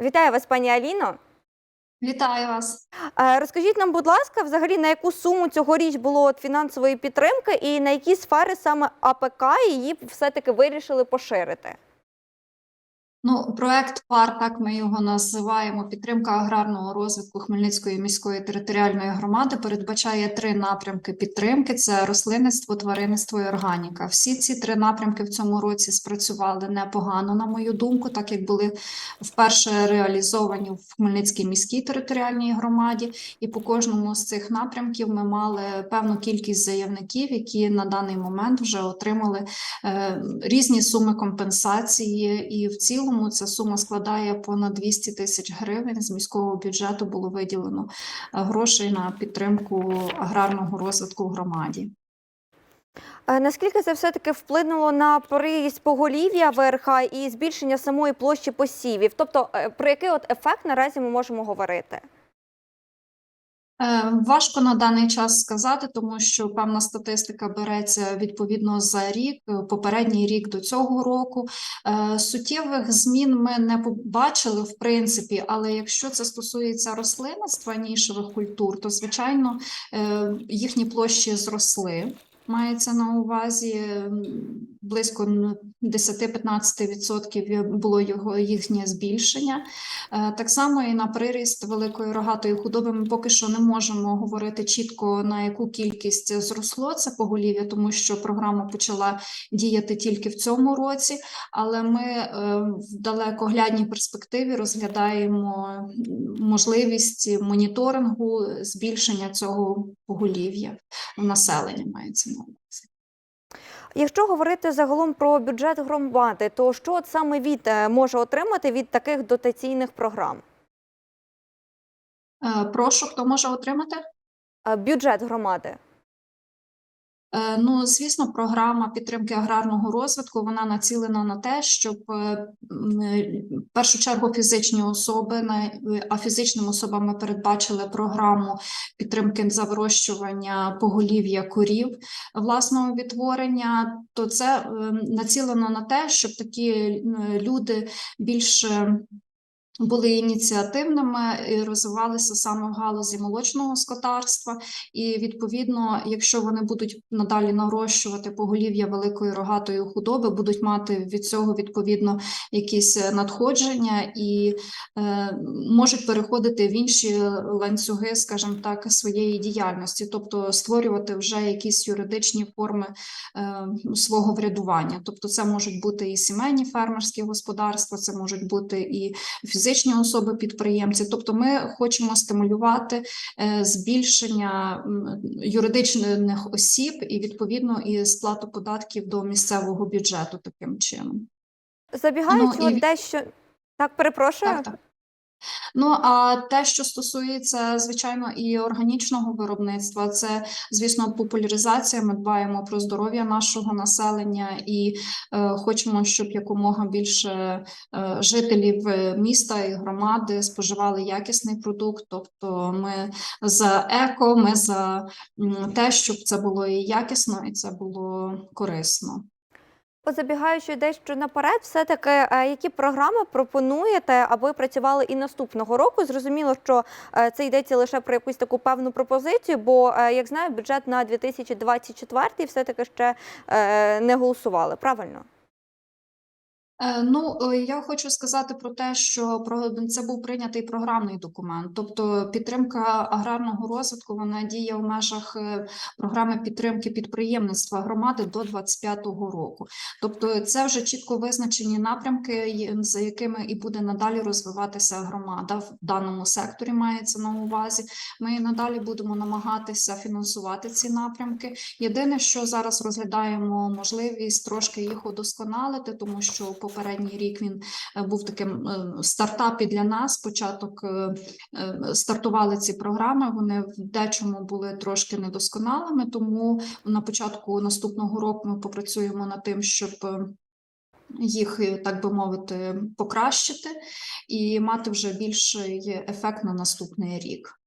Вітаю вас, пані Аліно. Вітаю вас. Е, Розкажіть нам, будь ласка, взагалі на яку суму цьогоріч було от фінансової підтримки і на які сфери саме АПК її все-таки вирішили поширити? Ну, проект ПАР, так ми його називаємо. Підтримка аграрного розвитку Хмельницької міської територіальної громади передбачає три напрямки підтримки: це рослинництво, тваринництво і органіка. Всі ці три напрямки в цьому році спрацювали непогано, на мою думку, так як були вперше реалізовані в Хмельницькій міській територіальній громаді. І по кожному з цих напрямків ми мали певну кількість заявників, які на даний момент вже отримали е, різні суми компенсації, і в цілому ця сума складає понад 200 тисяч гривень. З міського бюджету було виділено е, грошей на підтримку аграрного розвитку в громаді. Наскільки це все-таки вплинуло на приріст поголів'я ВРХ і збільшення самої площі посівів? Тобто, е, про який от ефект наразі ми можемо говорити? Е, Важко на даний час сказати, тому що певна статистика береться відповідно за рік, е, попередній рік до цього року. Е, Суттєвих змін ми не побачили в принципі, але якщо це стосується рослинництва нішевих культур, то звичайно їхні площі зросли. Мається на увазі близько м, 10-15% було його їхнє збільшення. Е, Так само і на приріст великої рогатої худоби ми поки що не можемо говорити чітко на яку кількість зросло це поголів'я, тому що програма почала діяти тільки в цьому році. Але ми е, в далекоглядній перспективі розглядаємо можливість моніторингу збільшення цього поголів'я населення. Мається на. Якщо говорити загалом про бюджет громади, то що от саме від е, може отримати від таких дотаційних програм? Е, Прошу, хто може отримати? Е, Бюджет громади. Е, Ну, звісно, програма підтримки аграрного розвитку вона націлена на те, щоб е, е, в першу чергу фізичні особи, а фізичним особам передбачили програму підтримки за вирощування поголів'я корів власного відтворення. То це е, націлено на те, щоб такі люди більше були ініціативними і розвивалися саме в галузі молочного скотарства. І відповідно, якщо вони будуть надалі нарощувати поголів'я великої рогатої худоби, будуть мати від цього відповідно якісь е, надходження і е, можуть переходити в інші ланцюги, скажімо так, своєї діяльності, тобто створювати вже якісь юридичні форми е, свого врядування. Тобто, це можуть бути і сімейні фермерські господарства, це можуть бути і фізичні особи підприємці. Тобто, ми хочемо стимулювати е, збільшення юридичних осіб і відповідно і сплату податків до місцевого бюджету таким чином. Забігаючи Ну, і дещо. Так, перепрошую. Так, так. Ну а те, що стосується звичайно і органічного виробництва, це звісно популяризація. Ми дбаємо про здоров'я нашого населення і е, хочемо, щоб якомога більше е, жителів е, міста і громади споживали якісний продукт. Тобто, ми за еко, ми за те, щоб це було і якісно, і це було корисно. От Забігаючи дещо наперед, все-таки е, які програми пропонуєте, аби працювали і наступного року? Зрозуміло, що е, це йдеться лише про якусь таку певну пропозицію, бо, е, як знаю, бюджет на 2024 все-таки ще е, не голосували, правильно? Е, Ну, е, я хочу сказати про те, що це був прийнятий програмний документ, тобто підтримка аграрного розвитку вона діє в межах е, програми підтримки підприємництва громади до 25-го року. Тобто, це вже чітко визначені напрямки, за якими і буде надалі розвиватися громада в даному секторі. Мається на увазі. Ми надалі будемо намагатися фінансувати ці напрямки. Єдине, що зараз розглядаємо можливість трошки їх удосконалити, тому що попередній рік він е, був таким е, стартап і для нас. Початок е, стартували ці програми. Вони в дечому були трошки недосконалими, тому на початку наступного року ми попрацюємо над тим, щоб. Їх, так би мовити, покращити і мати вже більший ефект на наступний рік.